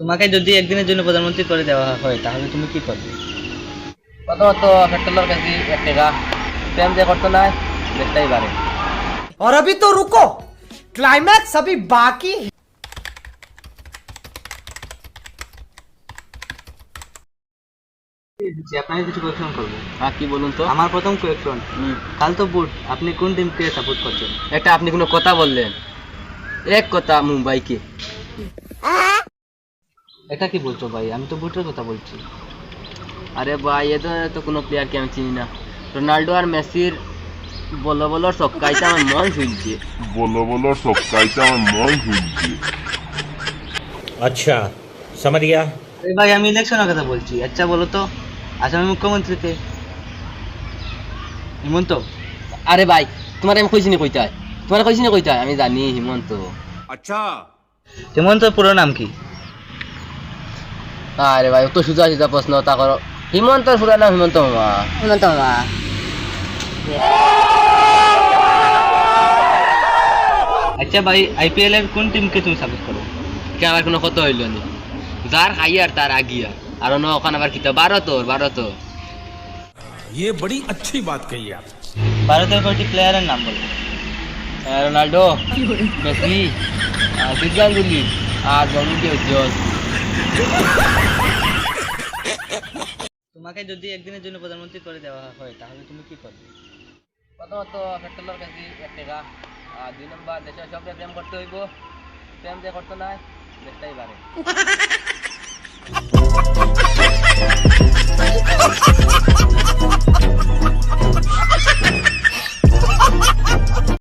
তোমাকে যদি একদিনের জন্য প্রধানমন্ত্রী করে দেওয়া হয় তাহলে তুমি কি করবে প্রথমত পেট্রোলের কেজি এক টাকা প্রেম যে করতো না দেশটাই বাড়ে और अभी तो रुको क्लाइमैक्स अभी बाकी है জি আপনাকে কিছু কোয়েকশন করবো হ্যাঁ কি বলুন তো আমার প্রথম কোয়েকশন কাল তো বুট আপনি কোন টিমকে সাপোর্ট করছেন এটা আপনি কোনো কথা বললেন এক কথা মুম্বাইকে এটা কি বলছো ভাই আমি তো বুটের কথা বলছি আরে ভাই এ তো তো কোনো প্লেয়ারকে আমি চিনি না রোনাল্ডো আর মেসির বলো বলো সবকাইতে আমার মন ঝুলছে বলো বলো সবকাইতে আমার মন ঝুলছে अच्छा समझ गया আরে ভাই আমি ইলেকশনের কথা বলছি আচ্ছা বলো তো আসামের মুখ্যমন্ত্রীকে হিমন্ত আরে ভাই তোমার আমি কইছি নি কইতে হয় তোমার কইছি নি কইতে হয় আমি জানি হিমন্ত হিমন্ত পুরো নাম কি আরে ভাই তো সুজা সুজা প্রশ্ন তা করো হিমন্ত পুরা নাম হিমন্ত মামা হিমন্ত মামা আচ্ছা ভাই আইপিএল এর কোন টিমকে তুমি সাপোর্ট করো কে আবার কোনো কথা হইল নি যার হাইয়ার তার আগিয়া আর ন ওখানে আবার কিতা ভারতর ভারত ये बड़ी अच्छी बात कही आप ভারতের কয়টি প্লেয়ারের নাম বলো রোনাল্ডো মেসি জিৎ গাঙ্গুলি আর জনুকে উজ্জ্বল তোমাকে যদি একদিনের জন্য প্রধানমন্ত্রী করে দেওয়া হয় তাহলে তুমি কি করবে? প্রথমত পেট্রোলের কেজি এক টাকা। আর দুই নম্বর দেশের সবকে প্রেম করতে হইব। প্রেম যে করতো না দেশটাই বাড়ে।